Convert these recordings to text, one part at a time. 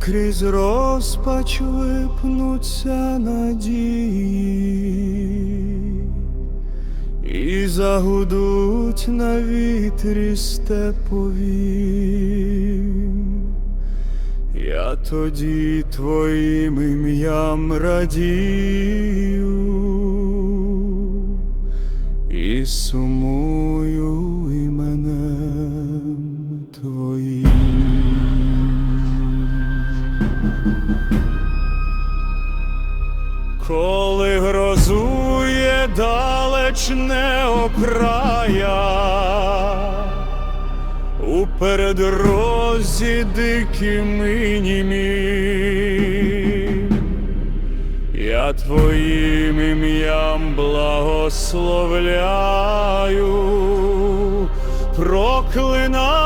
крізь розпач випнуться надії і загудуть на вітрі степові. Я тоді твоїм ім'ям радію і сумую Коли грозує далечне окрая, у передрозі диким і я твоїм ім'ям благословляю, проклинаю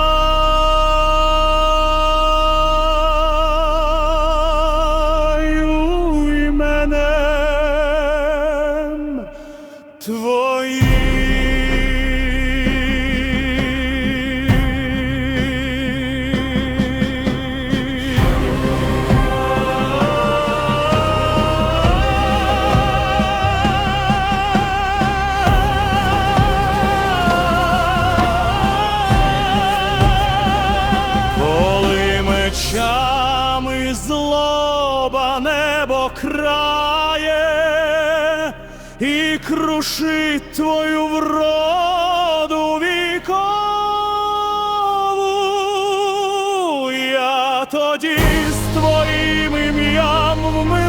твоїм. Коли мечами злоба небо крає і крушить твою вроду вікову, я тоді з твоїм ім'ям вмираю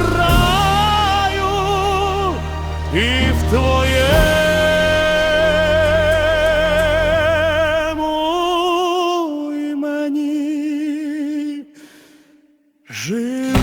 і в імені живу.